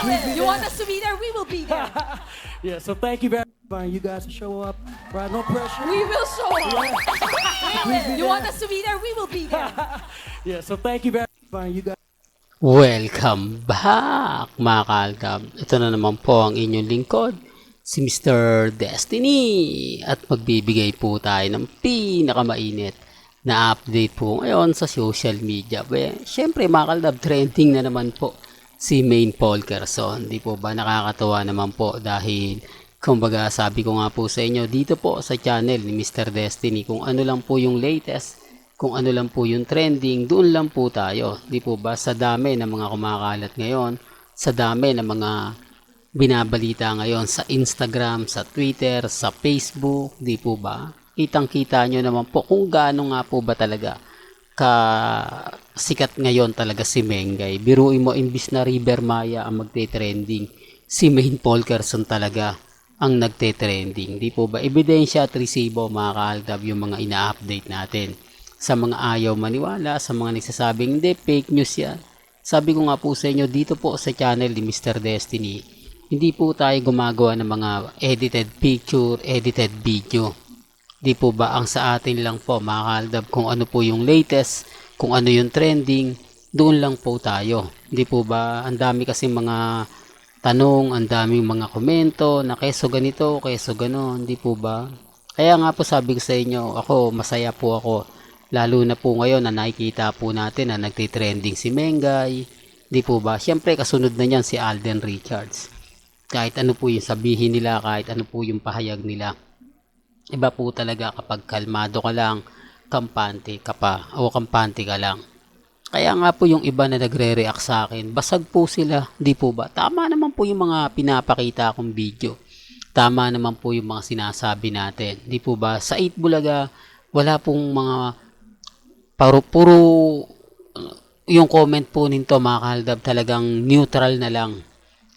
You want us to be there? We will be there. Yeah, so thank you very much. You guys to show up. Right, no pressure. We will show up. You want us to be there? We will be there. Yeah, so thank you very much. You guys. Welcome back mga kaalkab. Ito na naman po ang inyong lingkod, si Mr. Destiny. At magbibigay po tayo ng pinakamainit na update po ngayon sa social media. Well, Siyempre mga kaalkab, trending na naman po si Main Paul Kerson. Di po ba nakakatawa naman po dahil kumbaga sabi ko nga po sa inyo dito po sa channel ni Mr. Destiny kung ano lang po yung latest kung ano lang po yung trending, doon lang po tayo. Di po ba sa dami ng mga kumakalat ngayon, sa dami ng mga binabalita ngayon sa Instagram, sa Twitter, sa Facebook, di po ba? Kitang-kita nyo naman po kung gaano nga po ba talaga ka sikat ngayon talaga si Mengay. Biruin mo imbis na River Maya ang magte-trending, si Main Paul Kerson talaga ang nagte-trending. Di po ba? Ebidensya at resibo mga kaaldab yung mga ina-update natin sa mga ayaw maniwala, sa mga nagsasabing hindi, fake news yan. Sabi ko nga po sa inyo, dito po sa channel ni Mr. Destiny, hindi po tayo gumagawa ng mga edited picture, edited video. Di po ba ang sa atin lang po mga kaaldab kung ano po yung latest, kung ano yung trending, doon lang po tayo. Di po ba ang dami kasi mga tanong, ang daming mga komento na keso ganito, keso ganon, di po ba? Kaya nga po sabi ko sa inyo, ako masaya po ako Lalo na po ngayon na nakikita po natin na nagtitrending si Mengay. Di po ba? Siyempre kasunod na niyan si Alden Richards. Kahit ano po yung sabihin nila, kahit ano po yung pahayag nila. Iba po talaga kapag kalmado ka lang, kampante ka pa, o kampante ka lang. Kaya nga po yung iba na nagre-react sa akin, basag po sila, di po ba? Tama naman po yung mga pinapakita kong video. Tama naman po yung mga sinasabi natin. Di po ba? Sa 8 Bulaga, wala pong mga puro, puro uh, yung comment po nito mga kahaldab talagang neutral na lang.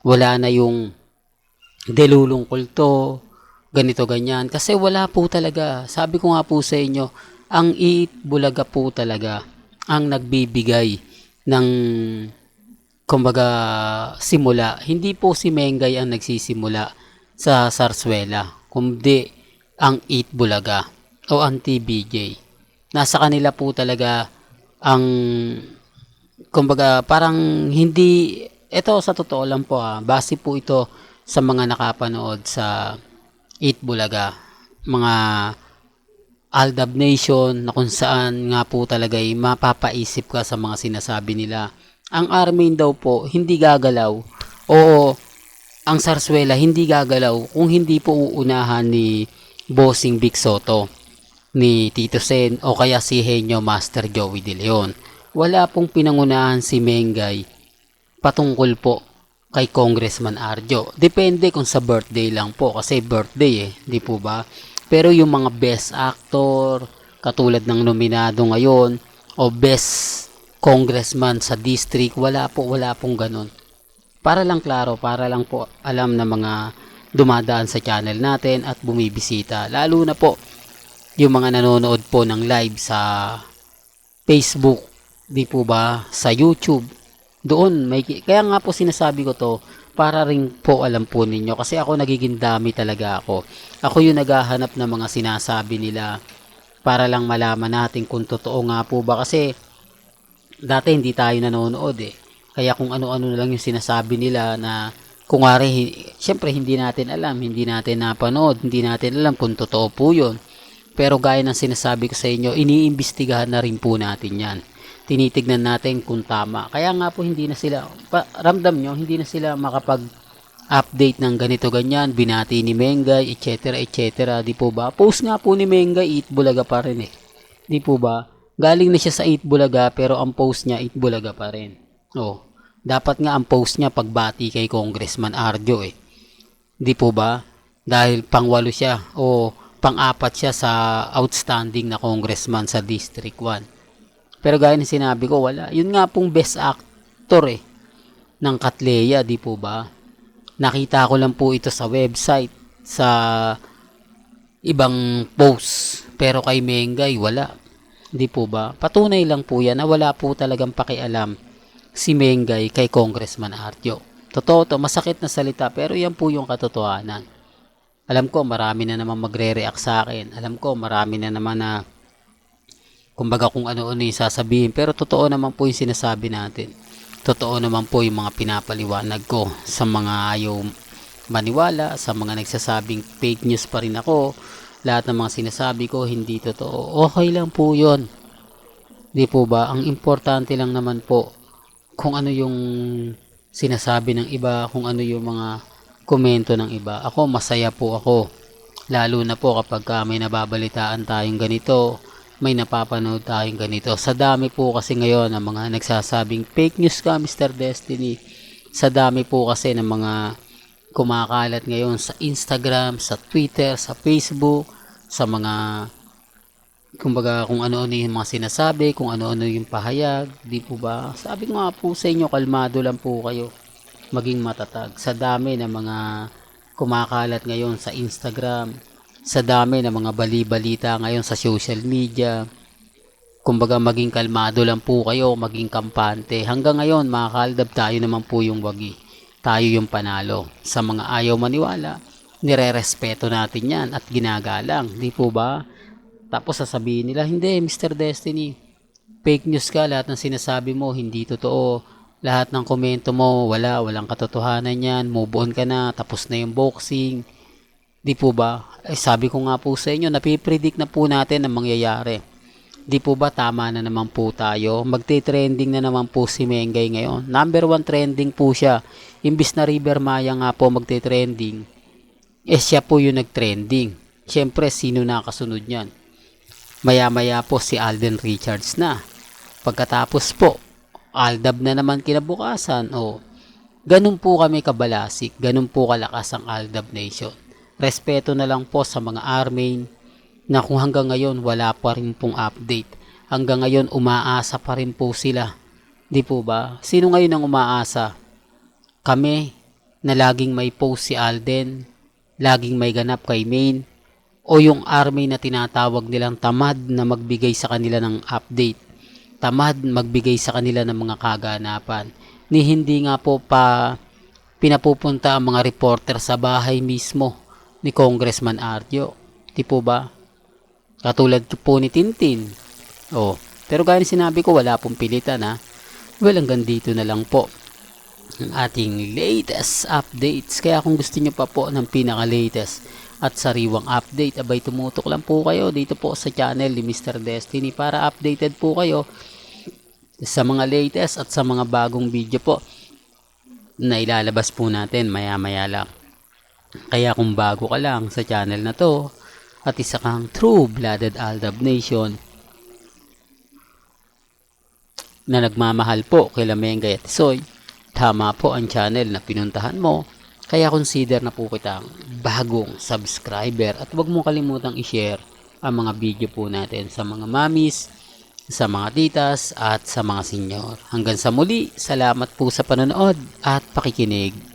Wala na yung delulong kulto, ganito ganyan. Kasi wala po talaga. Sabi ko nga po sa inyo, ang bulaga po talaga ang nagbibigay ng kumbaga simula. Hindi po si Mengay ang nagsisimula sa Sarswela, kundi ang Eat Bulaga o ang TBJ nasa kanila po talaga ang kumbaga parang hindi ito sa totoo lang po ah, base po ito sa mga nakapanood sa Eat Bulaga mga Aldab Nation na kung saan nga po talaga ay mapapaisip ka sa mga sinasabi nila ang Armin daw po hindi gagalaw o ang Sarswela hindi gagalaw kung hindi po uunahan ni Bossing Big Soto ni Tito Sen o kaya si Henyo Master Joey De Leon. Wala pong pinangunahan si Mengay patungkol po kay Congressman Arjo. Depende kung sa birthday lang po kasi birthday eh, di po ba? Pero yung mga best actor, katulad ng nominado ngayon, o best congressman sa district, wala po, wala pong ganun. Para lang klaro, para lang po alam na mga dumadaan sa channel natin at bumibisita. Lalo na po yung mga nanonood po ng live sa Facebook, di po ba, sa YouTube. Doon, may, kaya nga po sinasabi ko to, para rin po alam po ninyo. Kasi ako nagiging dami talaga ako. Ako yung naghahanap ng mga sinasabi nila para lang malaman natin kung totoo nga po ba. Kasi dati hindi tayo nanonood eh. Kaya kung ano-ano na lang yung sinasabi nila na kung nga syempre hindi natin alam, hindi natin napanood, hindi natin alam kung totoo po yun. Pero gaya ng sinasabi ko sa inyo, iniimbestigahan na rin po natin yan. Tinitignan natin kung tama. Kaya nga po hindi na sila, pa, ramdam nyo, hindi na sila makapag update ng ganito ganyan, binati ni Mengay, etc. etc. Di po ba? Post nga po ni Mengay, Eat Bulaga pa rin eh. Di po ba? Galing na siya sa Eat Bulaga pero ang post niya Eat Bulaga pa rin. Oh, dapat nga ang post niya pagbati kay Congressman Arjo eh. Di po ba? Dahil pangwalo siya. O pang-apat siya sa outstanding na congressman sa District 1. Pero gaya ng sinabi ko, wala. Yun nga pong best actor eh, ng Katleya, di po ba? Nakita ko lang po ito sa website, sa ibang post. Pero kay Mengay, wala. Di po ba? Patunay lang po yan na wala po talagang pakialam si Mengay kay Congressman Artio. Totoo to, masakit na salita, pero yan po yung katotohanan. Alam ko, marami na naman magre-react sa akin. Alam ko, marami na naman na kumbaga kung ano-ano yung sasabihin. Pero totoo naman po yung sinasabi natin. Totoo naman po yung mga pinapaliwanag ko sa mga ayaw maniwala, sa mga nagsasabing fake news pa rin ako. Lahat ng mga sinasabi ko, hindi totoo. Okay lang po yon Di po ba? Ang importante lang naman po kung ano yung sinasabi ng iba, kung ano yung mga komento ng iba. Ako, masaya po ako. Lalo na po kapag ka may nababalitaan tayong ganito, may napapanood tayong ganito. Sa dami po kasi ngayon ng mga nagsasabing fake news ka, Mr. Destiny. Sa dami po kasi ng mga kumakalat ngayon sa Instagram, sa Twitter, sa Facebook, sa mga kumbaga kung ano-ano yung mga sinasabi, kung ano-ano yung pahayag, di po ba? Sabi ko nga po sa inyo, kalmado lang po kayo. Maging matatag. Sa dami ng mga kumakalat ngayon sa Instagram, sa dami ng mga bali-balita ngayon sa social media, kumbaga maging kalmado lang po kayo, maging kampante. Hanggang ngayon, mga kaldab, tayo naman po yung wagi. Tayo yung panalo. Sa mga ayaw maniwala, nire-respeto natin yan at ginagalang. Di po ba? Tapos sasabihin nila, hindi, Mr. Destiny, fake news ka, lahat ng sinasabi mo, hindi totoo. Lahat ng komento mo, wala, walang katotohanan yan, move on ka na, tapos na yung boxing. Di po ba? Eh, sabi ko nga po sa inyo, napipredict na po natin ang mangyayari. Di po ba tama na naman po tayo? Magte-trending na naman po si Mengay ngayon. Number one trending po siya. Imbis na River Maya nga po magte-trending, eh siya po yung nag-trending. Siyempre, sino nakasunod niyan? Maya-maya po si Alden Richards na. Pagkatapos po, Aldab na naman kinabukasan. O, ganun po kami kabalasik, ganun po kalakas ang Aldab Nation. Respeto na lang po sa mga Armain na kung hanggang ngayon wala pa rin pong update. Hanggang ngayon umaasa pa rin po sila. Di po ba? Sino ngayon ang umaasa? Kami na laging may post si Alden, laging may ganap kay Main, o yung army na tinatawag nilang tamad na magbigay sa kanila ng update. Tamad magbigay sa kanila ng mga kaganapan. Ni hindi nga po pa pinapupunta ang mga reporter sa bahay mismo ni Congressman Arjo. Di po ba? Katulad po ni Tintin. Oh, pero gaya sinabi ko, wala pong pilitan ha. Well, hanggang dito na lang po ang ating latest updates. Kaya kung gusto nyo pa po ng pinaka-latest at sariwang update, abay tumutok lang po kayo dito po sa channel ni Mr. Destiny para updated po kayo sa mga latest at sa mga bagong video po na ilalabas po natin maya maya lang. Kaya kung bago ka lang sa channel na to at isa kang true-blooded Aldab Nation na nagmamahal po kay Lamengay at Soy, tama po ang channel na pinuntahan mo kaya consider na po kitang bagong subscriber at huwag mo kalimutang i-share ang mga video po natin sa mga mamis, sa mga titas at sa mga senyor. Hanggang sa muli, salamat po sa panonood at pakikinig.